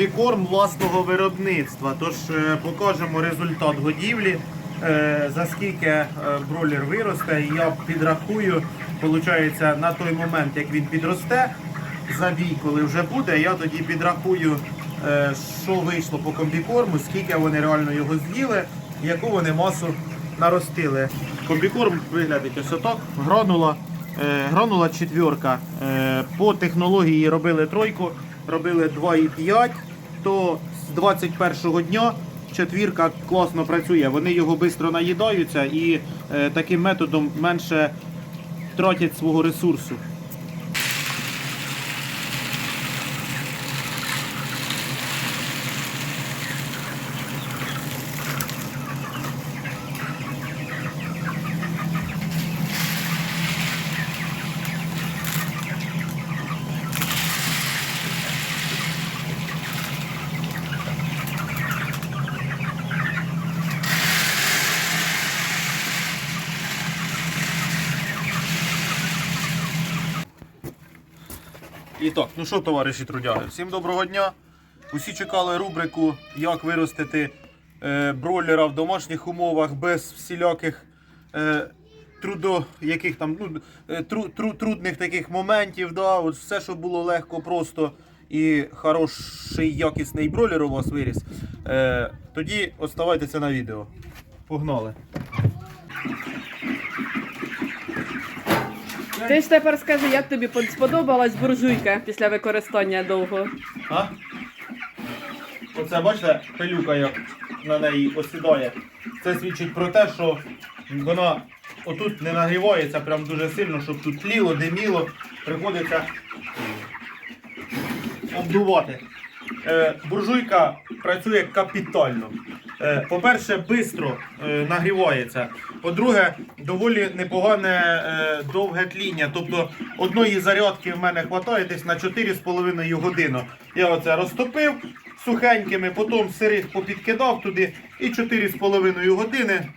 комбікорм власного виробництва. Тож е, покажемо результат годівлі, е, за скільки е, бройлер виросте. Я підрахую, виходить, на той момент, як він підросте, забій, коли вже буде, я тоді підрахую, що вийшло по комбікорму, скільки вони реально його з'їли, яку вони масу наростили. Комбікорм виглядить ось отак, гранула. Гранула четвірка. Е, По технології робили тройку, робили 2,5, то з 21 дня четвірка класно працює. Вони його швидко наїдаються і е, таким методом менше тратять свого ресурсу. Ну що, товариші трудяги, всім доброго дня. Усі чекали рубрику, як виростити е, бройлера в домашніх умовах без всіляких е, трудо, яких там, ну, е, тру, тру, трудних таких моментів. Да, от все, що було легко, просто і хороший якісний бройлер у вас виріс. Е, тоді оставайтеся на відео. Погнали. Ти ж тепер скажи, як тобі сподобалась буржуйка після використання довго? А? Оце бачите, пилюка як на неї осідає. Це свідчить про те, що вона отут не нагрівається прям дуже сильно, щоб тут тліло, диміло, приходиться обдувати. Е, буржуйка працює капітально. Е, по-перше, швидко е, нагрівається. По-друге, доволі непогане е, довге тління. Тобто одної зарядки в мене вистачає десь на 4,5 години. Я оце розтопив сухенькими, потім сирих попідкидав туди і 4,5 години.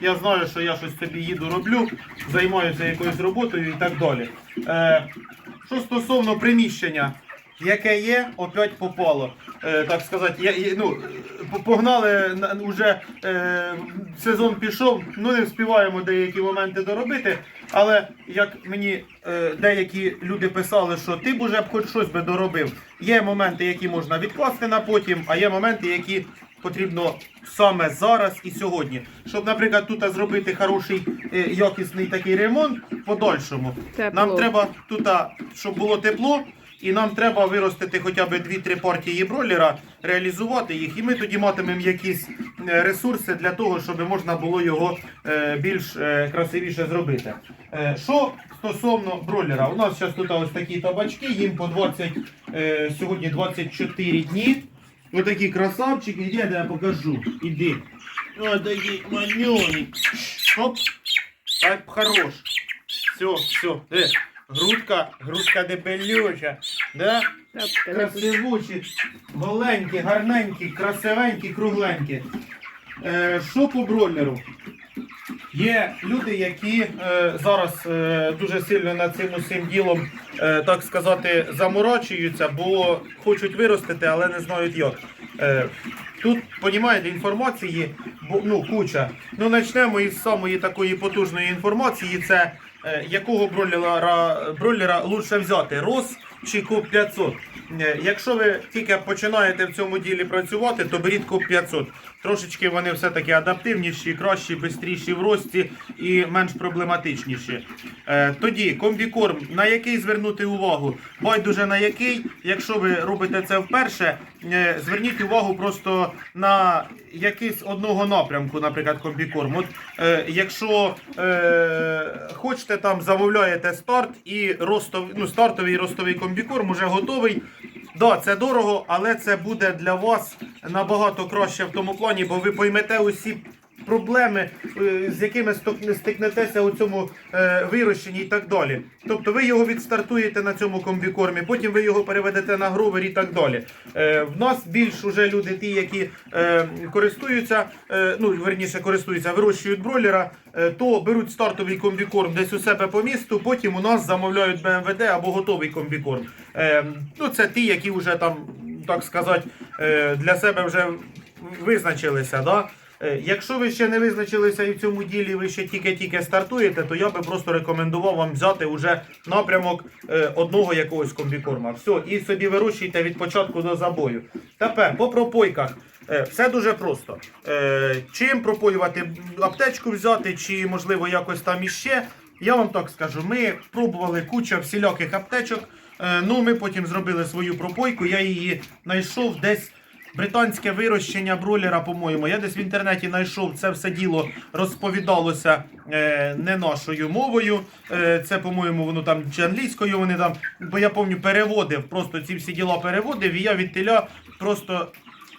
Я знаю, що я щось собі їду роблю, займаюся якоюсь роботою і так далі. Е, що стосовно приміщення, яке є, опять попало. Е, так сказати, я, я- ну, погнали на- вже е, сезон пішов, ну не вспіваємо деякі моменти доробити. Але як мені е, деякі люди писали, що ти б уже б хоч щось би доробив. Є моменти, які можна відкласти на потім, а є моменти, які потрібно саме зараз і сьогодні. Щоб, наприклад, тут зробити хороший е, якісний такий ремонт подальшому. Нам треба тут, щоб було тепло, і нам треба виростити хоча б 2-3 партії бройлера, реалізувати їх, і ми тоді матимемо якісь е, ресурси для того, щоб можна було його е, більш е, красивіше зробити. Що стосовно бройлера, у нас зараз тут ось такі табачки, їм по 20, е, сьогодні 24 дні. Ось такі красавчики, іди, я покажу. Іди. Ось такі манюні. Оп. Так хорош. Все, все. Грудка, грудка дебелюча. Да? Красивучі, голенькі, гарненькі, красивенькі, кругленькі. Е, що по бройлеру? Є люди, які е, зараз е, дуже сильно над цим усім ділом, е, так сказати, заморочуються, бо хочуть виростити, але не знають як. Е, тут, розумієте, інформації бо, ну, куча. Ну, почнемо із самої такої потужної інформації. Це якого бройлера, бройлера лучше взяти? роз чи Коп 500? Е, Якщо ви тільки починаєте в цьому ділі працювати, то беріть Коп 500. Трошечки вони все-таки адаптивніші, кращі, швидші в рості і менш проблематичніші. Е, тоді комбікорм, на який звернути увагу? Байдуже на який, якщо ви робите це вперше, е, зверніть увагу просто на якийсь одного напрямку, наприклад, комбікорм. От, е, якщо е, хочете, там замовляєте старт і ростов, ну, стартовий ростовий комбікорм уже готовий. Да, це дорого, але це буде для вас набагато краще в тому плані, бо ви поймете усі проблеми, е, з якими стикнетеся у цьому е, вирощенні і так далі. Тобто ви його відстартуєте на цьому комбікормі, потім ви його переведете на гровер і так далі. Е, в нас більш уже люди, ті, які користуються, ну верніше користуються, вирощують бройлера, то беруть стартовий комбікорм десь у себе по місту, потім у нас замовляють БМВД або готовий комбікорм. Ну це ті, які вже там так сказати, для себе вже визначилися. Да? Е, Якщо ви ще не визначилися і в цьому ділі, ви ще тільки-тільки стартуєте, то я би просто рекомендував вам взяти вже напрямок е, одного якогось комбікорма. Все, і собі вирощуйте від початку до забою. Тепер по пропойках. Е, Все дуже просто. Чим пропоювати аптечку взяти, чи можливо якось там іще. Я вам так скажу, ми пробували куча всіляких аптечок. Ну, ми потім зробили свою пропойку. Я її знайшов десь. Британське вирощення бройлера, по-моєму, я десь в інтернеті знайшов це все діло розповідалося е, не нашою мовою. Е, це, по-моєму, воно там чи англійською вони там, бо я пам'ятаю, переводив, просто ці всі діла переводив, і я від теля просто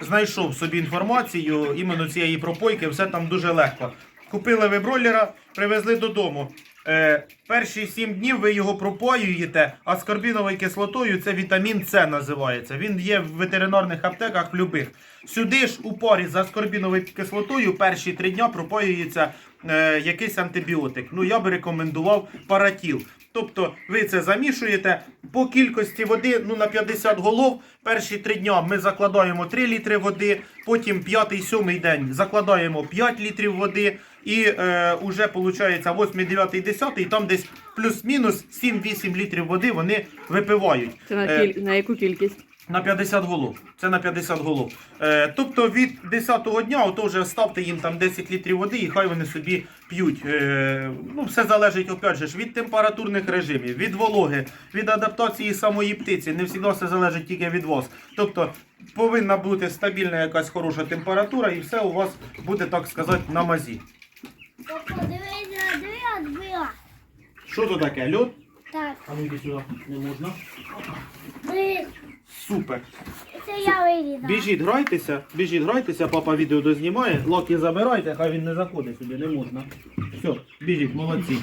знайшов собі інформацію іменно цієї пропойки, все там дуже легко. Купили ви бройлера, привезли додому. Е, перші 7 днів ви його пропоюєте, а скорбіновою кислотою це вітамін С називається. Він є в ветеринарних аптеках любих. Сюди ж у парі за скорбіновою кислотою перші 3 дня пропоюється е, якийсь антибіотик. Ну я би рекомендував паратіл. Тобто ви це замішуєте по кількості води ну, на 50 голов. Перші три дня ми закладаємо 3 літри води, потім п'ятий, сьомий день закладаємо 5 літрів води. І е, уже виходить 8, 9, 10, і там десь плюс-мінус 7-8 літрів води вони випивають. Це на, Е, на яку кількість? на 50 голов. Це на 50 голов. Е, тобто від 10-го дня, ото вже ставте їм там 10 літрів води і хай вони собі п'ють. Е, ну, все залежить опять же, від температурних режимів, від вологи, від адаптації самої птиці. Не завжди все залежить тільки від вас. Тобто повинна бути стабільна якась хороша температура, і все у вас буде, так сказати, на мазі. Відбила. Що то таке? Льод? Так, А ну йди сюди, не можна. дивись, Супер. це я вирізала. Біжіть, грайтеся, біжіть, грайтеся, папа відео дознімає. Локі забирайте, хай він не заходить сюди, не можна. Все, біжіть, молодці.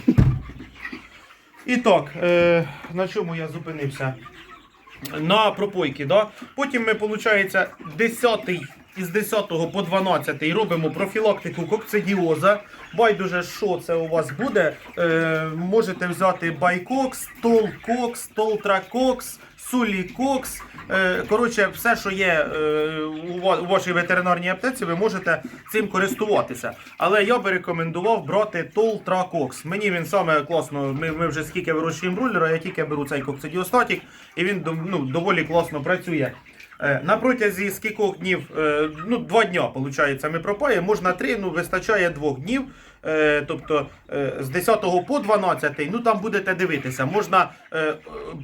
І так, е, на чому я зупинився? На пропойки, да? Потім ми, виходить, 10 із 10 по 12 робимо профілактику кокцидіоза. Байдуже, що це у вас буде. Е, можете взяти байкокс, толкокс, толтракокс, сулікокс. Е, коротше, все, що є е, у, ва- у вашій ветеринарній аптеці, ви можете цим користуватися. Але я би рекомендував брати толтракокс. Мені він саме класно. Ми, ми вже скільки вирощуємо брулера, я тільки беру цей кокцидіостатік, і він ну, доволі класно працює. Е, На протязі скількох днів, е, ну, два дня, виходить, ми пропаємо, можна три, ну, вистачає двох днів. Е, Тобто з 10 по 12, ну там будете дивитися, можна е,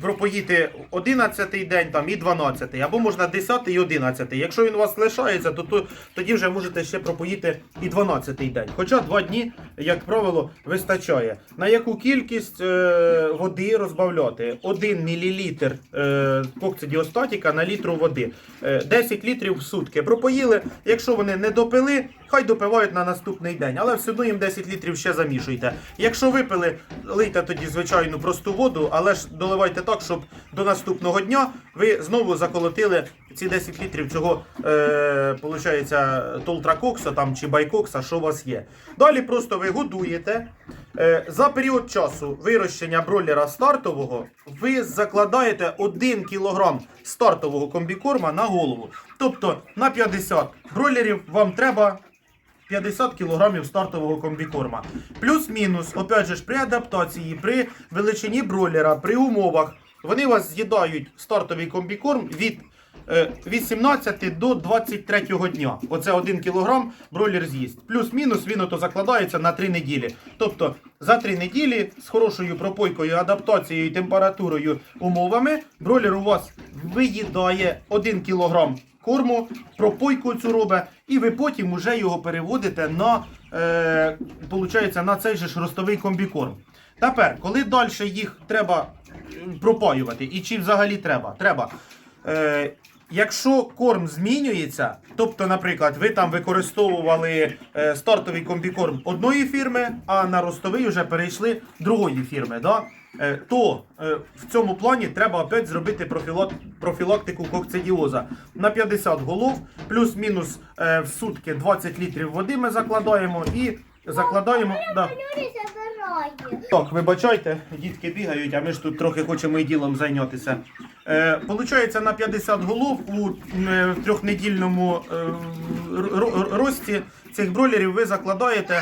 пропоїти 11 день там, і 12, або можна 10 і 11. Якщо він у вас лишається, то, то тоді вже можете ще пропоїти і 12 день. Хоча два дні, як правило, вистачає. На яку кількість е, води розбавляти? 1 мл е, кокцидіостатіка на літру води. Е, 10 літрів в сутки. Пропоїли. Якщо вони не допили, хай допивають на наступний день. Але все одно їм 10 літрів ще замішуйте. Якщо випили, лийте тоді звичайну просту воду, але ж доливайте так, щоб до наступного дня ви знову заколотили ці 10 літрів цього, е, получається, толтракокса там чи байкокса, що у вас є. Далі просто ви годуєте. Е, за період часу вирощення бройлера стартового ви закладаєте 1 кг стартового комбікорма на голову. Тобто на 50 бройлерів вам треба 50 кг стартового комбікорма. Плюс-мінус, опять же ж, при адаптації, при величині бройлера, при умовах, вони вас з'їдають стартовий комбікорм від е, 18 до 23 дня. Оце 1 кг бройлер з'їсть. Плюс-мінус він ото закладається на 3 неділі. Тобто за 3 неділі з хорошою пропойкою, адаптацією, температурою, умовами, бройлер у вас виїдає 1 кг корму, пропойку цю робить, і ви потім вже його переводите на, е, на цей же ж ростовий комбікорм. Тепер, коли далі їх треба пропаювати, і чи взагалі треба? Треба. Е, Якщо корм змінюється, тобто, наприклад, ви там використовували е, стартовий комбікорм одної фірми, а на ростовий вже перейшли другої фірми, да? Е, то е, в цьому плані треба опять зробити профілактику кокцидіоза на 50 голов, плюс-мінус е, в сутки 20 літрів води ми закладаємо і закладаємо. Да. Так, вибачайте, дітки бігають, а ми ж тут трохи хочемо і ділом зайнятися. Е, Получається на 50 голов у е, трьохнедільному е, рості цих бройлерів ви закладаєте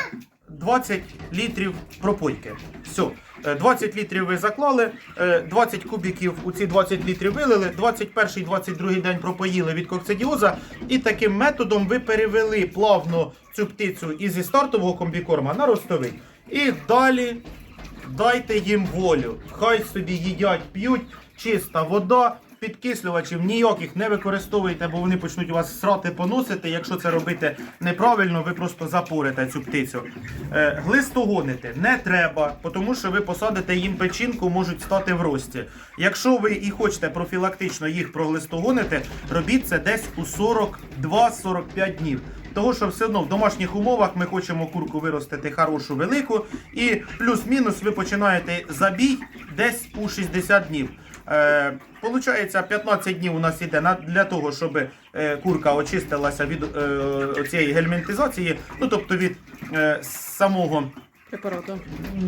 20 літрів пропойки. Все. Е, 20 літрів ви заклали, е, 20 кубіків у ці 20 літрів вилили, 21-22 день пропоїли від кокцидіоза, і таким методом ви перевели плавно цю птицю із стартового комбікорма на ростовий. І далі дайте їм волю. Хай собі їдять, п'ють, чиста вода. Підкислювачів ніяких не використовуйте, бо вони почнуть у вас срати поносити. Якщо це робити неправильно, ви просто запорите цю птицю. Е, глистогонити не треба, тому що ви посадите їм печінку, можуть стати в рості. Якщо ви і хочете профілактично їх проглистогонити, робіть це десь у 42-45 днів. Того, що все одно в домашніх умовах ми хочемо курку виростити хорошу, велику, і плюс-мінус ви починаєте забій десь у 60 днів. Е, Получається, 15 днів у нас на, для того, щоб е, курка очистилася від е, цієї гельмінтизації, ну тобто від е, самого Препарату.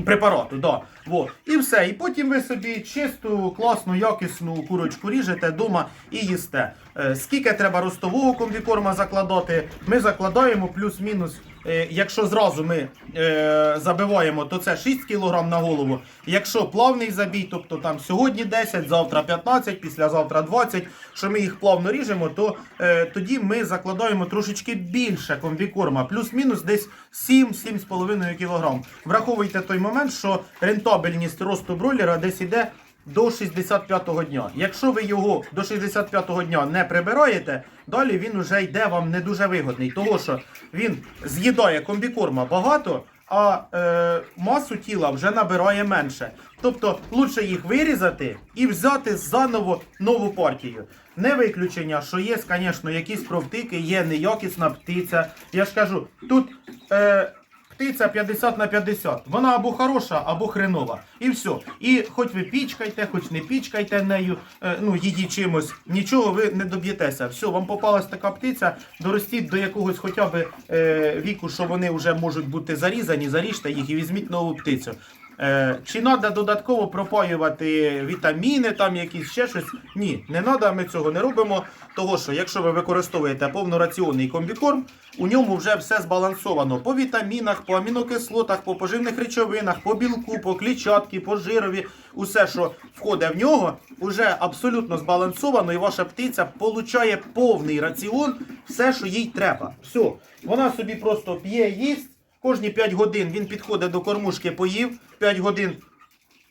препарату. Да. Вот. І все. І потім ви собі чисту, класну, якісну курочку ріжете вдома і їсте. Скільки треба ростового комбікорма закладати, ми закладаємо плюс-мінус. Е, якщо зразу ми е, забиваємо, то це 6 кг на голову. Якщо плавний забій, тобто там сьогодні 10, завтра 15, післязавтра 20, що ми їх плавно ріжемо, то е, тоді ми закладаємо трошечки більше комбікорма, плюс-мінус десь 7-7,5 кг. Враховуйте той момент, що рентабельність росту бройлера десь іде до 65-го дня. Якщо ви його до 65-го дня не прибираєте, далі він вже йде вам не дуже вигодний, тому що він з'їдає комбікорма багато, а е, масу тіла вже набирає менше. Тобто лучше їх вирізати і взяти заново нову партію. Не виключення, що є, звісно, якісь провтики, є неякісна птиця. Я ж кажу, тут. Е, Птиця 50 на 50. Вона або хороша, або хренова. І все. І хоч ви пічкайте, хоч не пічкайте нею, е, ну її чимось, нічого ви не доб'єтеся. Все, вам попалась така птиця, доростіть до якогось хоча б е, віку, що вони вже можуть бути зарізані, заріжте їх і візьміть нову птицю. Е, чи треба додатково пропаювати вітаміни, там якісь ще щось? Ні, не треба, ми цього не робимо. Того що якщо ви використовуєте повнораціонний комбікорм, у ньому вже все збалансовано по вітамінах, по амінокислотах, по поживних речовинах, по білку, по клітчатці, по жирові. Усе, що входить в нього, вже абсолютно збалансовано, і ваша птиця получає повний раціон, все, що їй треба. Все, вона собі просто п'є, їсть. Кожні 5 годин він підходить до кормушки, поїв, 5 годин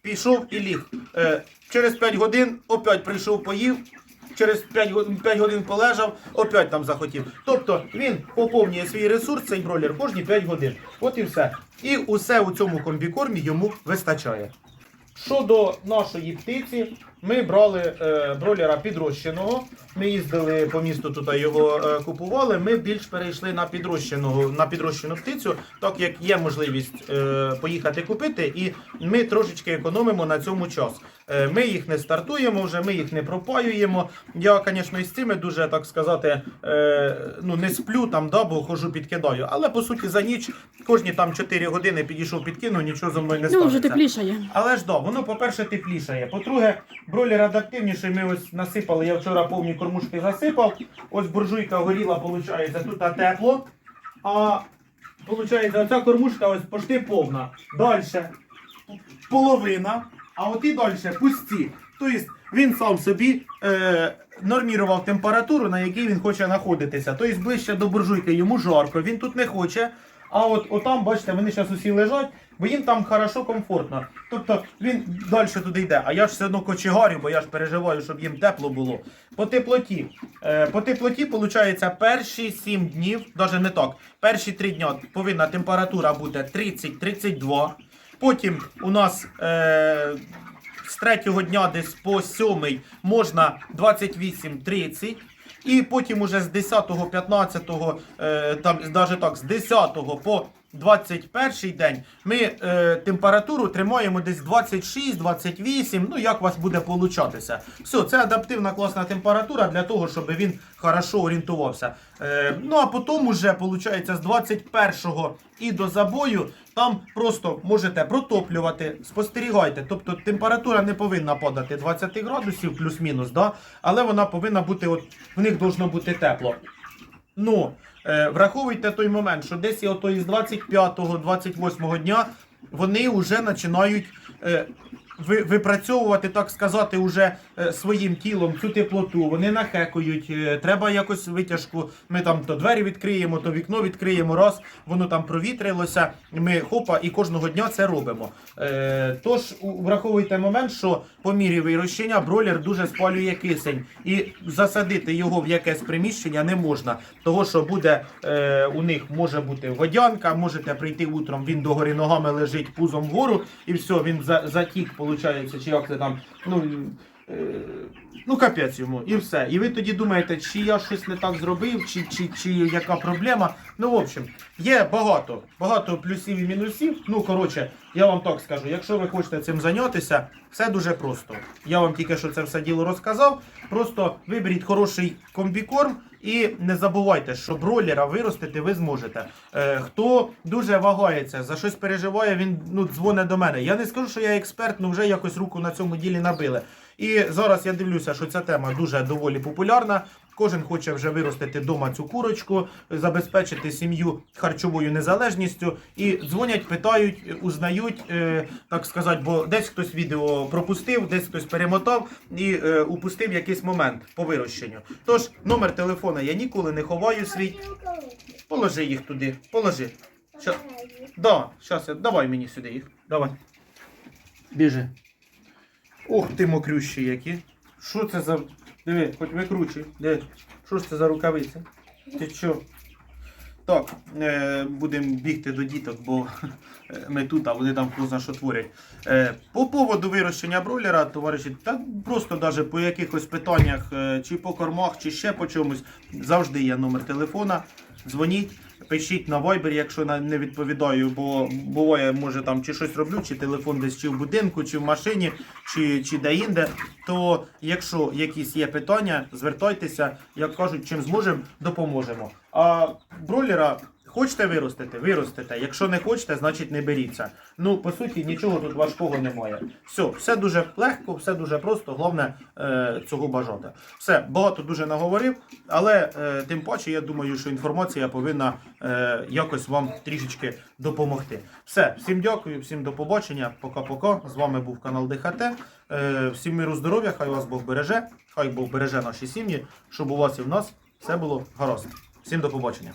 пішов і ліг. Е, через 5 годин опять прийшов, поїв. Через 5, годин- 5 годин полежав, опять там захотів. Тобто він поповнює свій ресурс, цей бройлер, кожні 5 годин. От і все. І усе у цьому комбікормі йому вистачає. Щодо нашої птиці, ми брали е, бройлера підрощеного. Ми їздили по місту тут його е, купували. Ми більш перейшли на підрощеного на підрощену птицю, так як є можливість е, поїхати купити, і ми трошечки економимо на цьому час. Е, ми їх не стартуємо вже, ми їх не пропаюємо. Я, звісно, із цими дуже так сказати, е, ну не сплю там, да, бо хожу підкидаю. Але по суті за ніч кожні там 4 години підійшов, підкинув, нічого зо мною не Ну, станеться. вже теплішає. Але ж да, воно, по-перше, теплішає. По-друге, бройлер адаптивніший. Ми ось насипали. Я вчора повні кормушки засипав. Ось буржуйка горіла, виходить, тут тепло. А виходить, оця кормушка ось почти повна. Далі половина, а от і далі пусті. Тобто він сам собі е, нормірував температуру, на якій він хоче знаходитися. Тобто ближче до буржуйки йому жарко, він тут не хоче. А от отам, бачите, вони зараз усі лежать, бо їм там хорошо, комфортно. Тобто він далі туди йде. А я ж все одно кочегарю, бо я ж переживаю, щоб їм тепло було. По теплоті. Е, по теплоті, виходить, перші 7 днів, навіть не так, перші 3 дні повинна температура бути 30-32. Потім у нас е, з третього дня десь по сьомий можна 28-30. І потім уже з 10-го, 15-го, е, там навіть так, з 10-го по 21 день ми е, температуру тримаємо десь 26-28, ну як у вас буде получатися. Все, це адаптивна класна температура для того, щоб він хорошо орієнтувався. Е, ну а потім уже, виходить, з 21 і до забою там просто можете протоплювати, спостерігайте. Тобто температура не повинна падати 20 градусів плюс-мінус, да? але вона повинна бути, от в них должно бути тепло. Ну, е, враховуйте той момент, що десь ото із 25-28 дня вони вже починають е, випрацьовувати, так сказати, уже е, своїм тілом цю теплоту. Вони нахекують, е, треба якось витяжку. Ми там то двері відкриємо, то вікно відкриємо, раз воно там провітрилося. Ми хопа і кожного дня це робимо. Е, тож враховуйте момент, що по мірі вирощення бройлер дуже спалює кисень, і засадити його в якесь приміщення не можна. Того, що буде у них може бути водянка, можете прийти утром, він догори ногами лежить пузом вгору, і все, він за, затік, виходить, чи як це там. Ну, ну капець йому, і все. І ви тоді думаєте, чи я щось не так зробив, чи, чи, чи яка проблема. Ну, в общем, є багато, багато плюсів і мінусів. Ну, коротше, я вам так скажу, якщо ви хочете цим зайнятися, все дуже просто. Я вам тільки що це все діло розказав. Просто виберіть хороший комбікорм і не забувайте, що бройлера виростити ви зможете. Е, хто дуже вагається, за щось переживає, він ну, дзвонить до мене. Я не скажу, що я експерт, ну вже якось руку на цьому ділі набили. І зараз я дивлюся, що ця тема дуже доволі популярна. Кожен хоче вже виростити вдома цю курочку, забезпечити сім'ю харчовою незалежністю. І дзвонять, питають, узнають, е, так сказати, бо десь хтось відео пропустив, десь хтось перемотав і е, упустив якийсь момент по вирощенню. Тож номер телефона я ніколи не ховаю свій. Положи їх туди, положи. Ща... Да, щас, я- давай мені сюди їх. Давай. Біжи. Ох ти мокрющі які. Що це за. Диви, хоч викручуй. Диви. Що ж це за рукавиця? Ти що? Так, е, будемо бігти до діток, бо е, ми тут, а вони там хто що творять. Е, по поводу вирощення бройлера, товариші, та просто навіть по якихось питаннях, е, чи по кормах, чи ще по чомусь, завжди є номер телефона. Дзвоніть, пишіть на Viber, якщо не відповідаю, бо буває, може там чи щось роблю, чи телефон десь чи в будинку, чи в машині, чи, чи де-інде. То якщо якісь є питання, звертайтеся, як кажуть, чим зможемо, допоможемо. А бройлера хочете виростити, виростите. Якщо не хочете, значить не беріться. Ну, по суті, нічого тут важкого немає. Все, все дуже легко, все дуже просто. Головне е, цього бажати. Все, багато дуже наговорив, але е, тим паче, я думаю, що інформація повинна е, якось вам трішечки допомогти. Все, всім дякую, всім до побачення. Пока-пока. З вами був канал ДХТ. Е, всім миру, здоров'я, хай вас Бог береже, хай Бог береже наші сім'ї, щоб у вас і в нас все було гаразд. Всім до побачення.